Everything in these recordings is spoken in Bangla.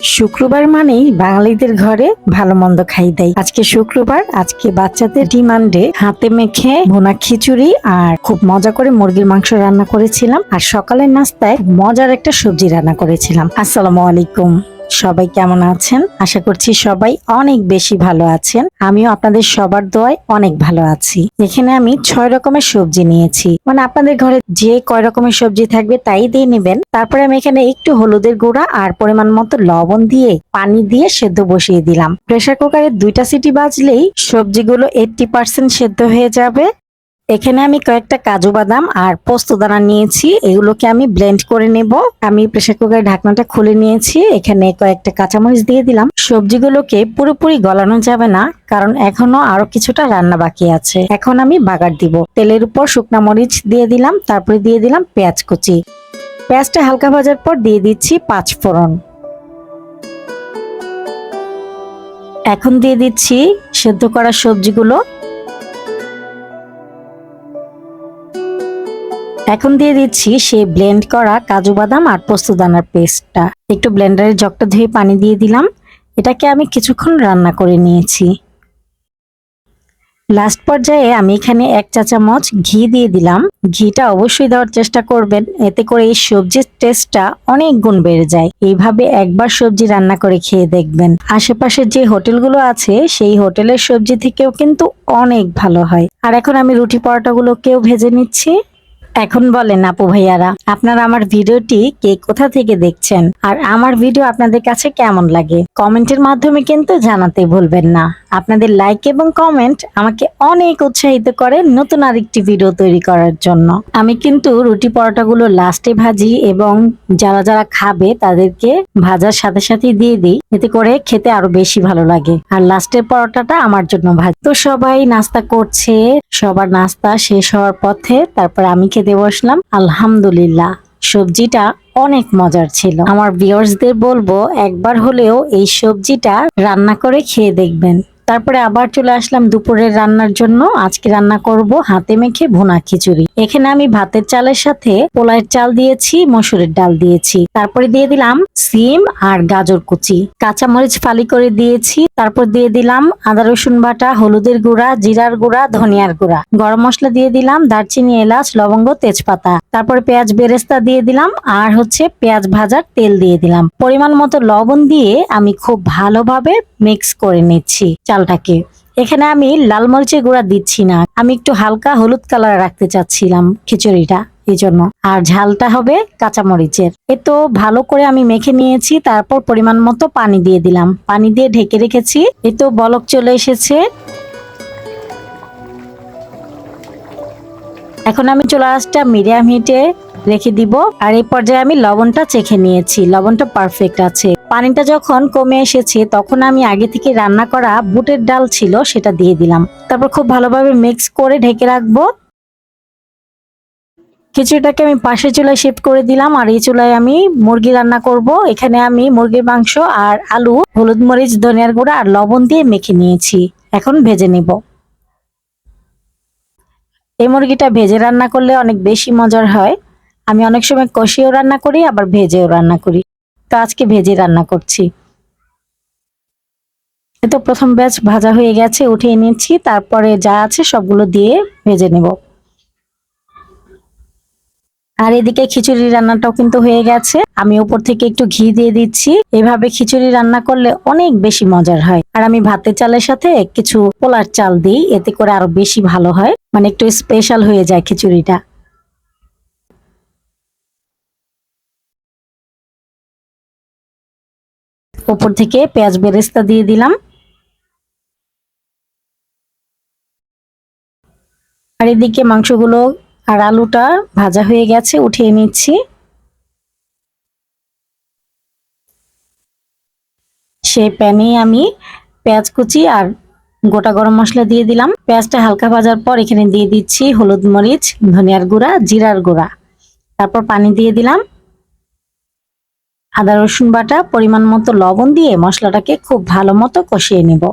শুক্রবার মানেই বাঙালিদের ঘরে ভালো মন্দ খাই দেয়। আজকে শুক্রবার, আজকে বাচ্চাদের ডিমান্ডে হাতে মেখে ভোনা খিচুড়ি আর খুব মজা করে মুরগির মাংস রান্না করেছিলাম। আর সকালের নাস্তায় মজার একটা সবজি রান্না করেছিলাম। আসসালামু আলাইকুম। সবাই কেমন আছেন? আশা করছি সবাই অনেক বেশি ভালো আছেন। আমিও আপনাদের সবার দোয়ায় অনেক ভালো আছি। এখানে আমি ছয় রকমের সবজি নিয়েছি। মানে আপনাদের ঘরে যে কয় রকমের সবজি থাকবে তাই দিয়ে নেবেন। তারপরে আমি এখানে একটু হলুদের গুঁড়া আর পরিমাণ মতো লবণ দিয়ে পানি দিয়ে সেদ্ধ বসিয়ে দিলাম। প্রেসার কুকারে দুইটা সিটি বাজলেই সবজিগুলো এইটটি পার্সেন্ট সেদ্ধ হয়ে যাবে। এখানে আমি কয়েকটা কাজু বাদাম আর পোস্ত দানা নিয়েছি। এগুলোকে আমি ব্লেন্ড করে নেব। আমি প্রেসার কুকারের ঢাকনাটা খুলে নিয়েছি। এখানে কয়েকটা কাঁচামরিচ দিয়ে দিলাম। সবজিগুলোকে পুরোপুরি গলানো যাবে না, কারণ এখনও আরও কিছুটা রান্না বাকি আছে। এখন আমি বাগার দিব। তেলের উপর শুকনা মরিচ দিয়ে দিলাম, তারপরে দিয়ে দিলাম পেঁয়াজ কুচি। পেঁয়াজটা হালকা ভাজার পর দিয়ে দিচ্ছি পাঁচ ফোড়ন। এখন দিয়ে দিচ্ছি সেদ্ধ করা সবজিগুলো। এখন দিয়ে দিচ্ছি সেই ব্লেন্ড করা কাজু বাদাম আর পোস্তদানার পেস্টটা একটু ব্লেন্ডারের জগটা ধুয়ে পানি দিয়ে দিলাম। এটাকে আমি কিছুক্ষণ রান্না করে নিয়েছি। লাস্ট পর্যায়ে আমি এখানে এক চা চামচ ঘি দিয়ে দিলাম। ঘিটা অবশ্যই দেওয়ার চেষ্টা করবেন, এতে করে এই সবজির টেস্টটা অনেক গুণ বেড়ে যায়। এইভাবে একবার সবজি রান্না করে খেয়ে দেখবেন। আশেপাশে যে হোটেলগুলো আছে, সেই হোটেলের সবজি থেকেও কিন্তু অনেক ভালো হয়। আর এখন আমি রুটি পরোটাগুলোকেও ভেজে নিচ্ছি। এখন বলেন আপু ভাইয়ারা, আপনারা আমার ভিডিওটি কে কোথা থেকে দেখছেন? আর আমার ভিডিও আপনাদের কাছে কেমন লাগে? কমেন্টের মাধ্যমে কিন্তু জানাতে ভুলবেন না। আপনাদের লাইক এবং কমেন্ট আমাকে অনেক উৎসাহিত করে নতুন আরেকটি ভিডিও তৈরি করার জন্য। আমি কিন্তু রুটি পরোটাগুলো লাস্টে ভাজি এবং যারা যারা খাবে তাদেরকে ভাজার সাথে সাথে দিয়ে দিই। এতে করে খেতে আরও বেশি ভালো লাগে। আর লাস্টের পরোটাটা আমার জন্য ভাজি। তো সবাই নাস্তা করছে। সবার নাস্তা শেষ হওয়ার পথে তারপর আমি খেতে বসলাম। আলহামদুলিল্লাহ, সবজিটা অনেক মজার ছিল। আমার বিয়ার্সদের বলব, একবার হলেও এই সবজিটা রান্না করে খেয়ে দেখবেন। তারপরে আবার চলে আসলাম দুপুরের রান্নার জন্য। আজকে রান্না করব হাতে মেখে ভুনা খিচুড়ি। এখানে আমি ভাতের চালের সাথে পোলাইয়ের চাল দিয়েছি, মসুরের ডাল দিয়েছি। তারপরে দিয়ে দিলাম সিম আর গাজর কুচি। কাঁচামরিচ ফালি করে দিয়েছি। তারপর দিয়ে দিলাম আদা, রসুন বাটা, হলুদের গুঁড়া, জিরার গুঁড়া, ধনিয়ার গুঁড়া। গরম মশলা দিয়ে দিলাম দারচিনি, এলাচ, লবঙ্গ, তেজপাতা। তারপরে পেঁয়াজ বেরেস্তা দিয়ে দিলাম আর হচ্ছে পেঁয়াজ ভাজার তেল দিয়ে দিলাম। পরিমাণ মতো লবণ দিয়ে আমি খুব ভালোভাবে মিক্স করে নিচ্ছি। চালটাকে। এখানে আমি লাল মরিচের গুঁড়া দিচ্ছি না। আমি একটু হালকা হলুদ কালার রাখতে চাচ্ছিলাম খিচুড়িটা, এই জন্য। আর ঝালটা হবে কাঁচা মরিচের। এ তো ভালো করে আমি মেখে নিয়েছি, তারপর পরিমাণ মতো পানি দিয়ে দিলাম। পানি দিয়ে ঢেকে রেখেছি, এ তো বলক চলে এসেছে। এখন আমি চুলা আঁচটা মিডিয়াম হিটে। রেখে দিব। আর এই পর্যায়ে আমি লবণটা চেখে নিয়েছি। লবণটা পারফেক্ট আছে। পানিটা যখন কমে এসেছে, তখন আমি আগে থেকে রান্না করা বুটের ডাল ছিল, সেটা দিয়ে দিলাম। তারপর খুব ভালোভাবে মিক্স করে ঢেকে রাখব। খিচুড়িটাকে আমি পাশের চুলায় শিফট করে দিলাম। আর এই চুলায় আমি মুরগি রান্না করব। এখানে আমি মুরগির মাংস আর আলু, হলুদ মরিচ, ধনিয়ার গুঁড়া আর লবণ দিয়ে মেখে নিয়েছি। এখন ভেজে নিব। এই মুরগিটা ভেজে রান্না করলে অনেক বেশি মজার হয়। আমি অনেক সময় কষিয়েও রান্না করি, আবার ভেজেও রান্না করি। তো আজকে ভেজে রান্না করছি। এই তো প্রথম ব্যাচ ভাজা হয়ে গেছে, উঠিয়ে নিচ্ছি। তারপরে যা আছে সবগুলো দিয়ে ভেজে নেব। আর এদিকে খিচুড়ি রান্নাটাও কিন্তু হয়ে গেছে। আমি উপর থেকে একটু ঘি দিয়ে দিচ্ছি। এভাবে খিচুড়ি রান্না করলে অনেক বেশি মজার হয়। আর আমি ভাতের চালের সাথে কিছু পোলার চাল দিই, এতে করে আরও বেশি ভালো হয়। মানে একটু স্পেশাল হয়ে যায় খিচুড়িটা। উপর থেকে পেঁয়াজ বেরেস্তা দিয়ে দিলাম। আর এদিকে মাংসগুলো আর আলুটা ভাজা হয়ে গেছে, উঠিয়ে নিচ্ছি। সেই প্যানে আমি পেঁয়াজ কুচি আর গোটা গরম মশলা দিয়ে দিলাম। পেঁয়াজটা হালকা ভাজার পর এখানে দিয়ে দিচ্ছি হলুদ মরিচ, ধনিয়ার গুঁড়া, জিরার গুঁড়া। তারপর পানি দিয়ে দিলাম। আদা, রসুন বাটা, পরিমাণ মতো লবণ দিয়ে মশলাটাকে খুব ভালো মতো কষিয়ে নেব।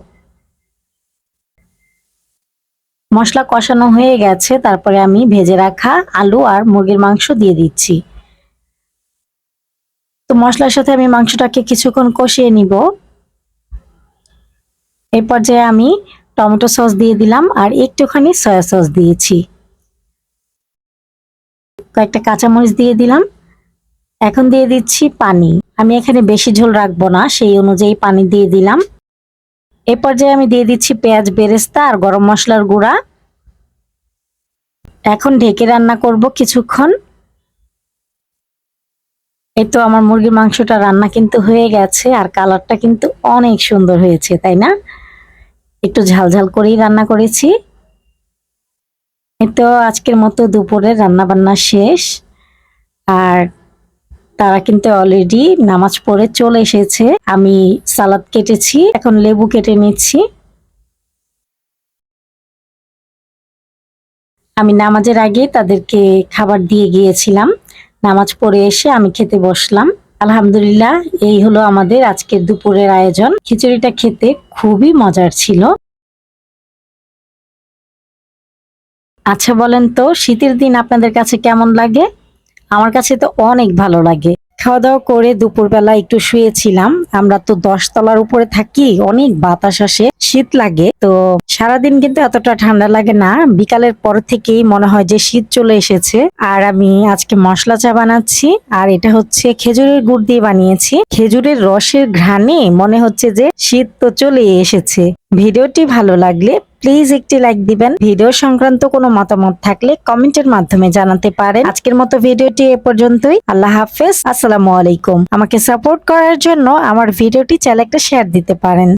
মশলা কষানো হয়ে গেছে, তারপরে আমি ভেজে রাখা আলু আর মুরগির মাংস দিয়ে দিচ্ছি। তো মশলার সাথে আমি মাংসটাকে কিছুক্ষণ কষিয়ে নিব। এই পর্যায়ে আমি টমেটো সস দিয়ে দিলাম আর একটুখানি সয়া সস দিয়েছি। কয়েকটা কাঁচামরিচ দিয়ে দিলাম। এখন দিয়ে দিচ্ছি পানি। আমি এখানে বেশি ঝোল রাখব না, সেই অনুযায়ী পানি দিয়ে দিলাম। এ পর্যায়ে আমি দিয়ে দিচ্ছি পেঁয়াজ বেরেস্তা আর গরম মশলার গুঁড়া। এখন ঢেকে রান্না করব কিছুক্ষণ। এই তো আমার মুরগির মাংসটা রান্না কিন্তু হয়ে গেছে, আর কালারটা কিন্তু অনেক সুন্দর হয়েছে, তাই না? একটু ঝালঝাল করেই রান্না করেছি। এই তো আজকের মতো দুপুরে রান্না বান্না শেষ। আর তারা কিন্তু অলরেডি নামাজ পড়ে চলে এসেছে। আমি সালাদ কেটেছি, এখন লেবু কেটে নিচ্ছি। আমি নামাজের আগে তাদেরকে খাবার দিয়ে গিয়েছিলাম। নামাজ পড়ে এসে আমি খেতে বসলাম। আলহামদুলিল্লাহ, এই হলো আমাদের আজকের দুপুরের আয়োজন। খিচুড়িটা খেতে খুবই মজার ছিল। আচ্ছা বলেন তো, শীতের দিন আপনাদের কাছে কেমন লাগে? আমার কাছে তো অনেক ভালো লাগে। খাওয়া দাওয়া করে দুপুরবেলা একটু শুয়েছিলাম। আমরা তো দশ তলার উপরে থাকি, অনেক বাতাস আসে, শীত লাগে। তো সারাদিন কিন্তু এতটা ঠান্ডা লাগে না। বিকালের পর থেকেই মনে হয় যে শীত চলে এসেছে। আর আমি আজকে মশলা চা বানাচ্ছি, আর এটা হচ্ছে খেজুরের গুড় দিয়ে বানিয়েছি। খেজুরের রসের ঘ্রাণে মনে হচ্ছে যে শীত তো চলে এসেছে। ভিডিওটি ভালো লাগলে প্লিজ একটি লাইক দিবেন। ভিডিও সংক্রান্ত কোনো মতামত থাকলে কমেন্টের মাধ্যমে জানাতে পারেন। আজকের মতো ভিডিওটি এ পর্যন্তই। আল্লাহ হাফেজ। আসসালামু আলাইকুম। আমাকে সাপোর্ট করার জন্য আমার ভিডিওটি চ্যানেলটা শেয়ার দিতে পারেন।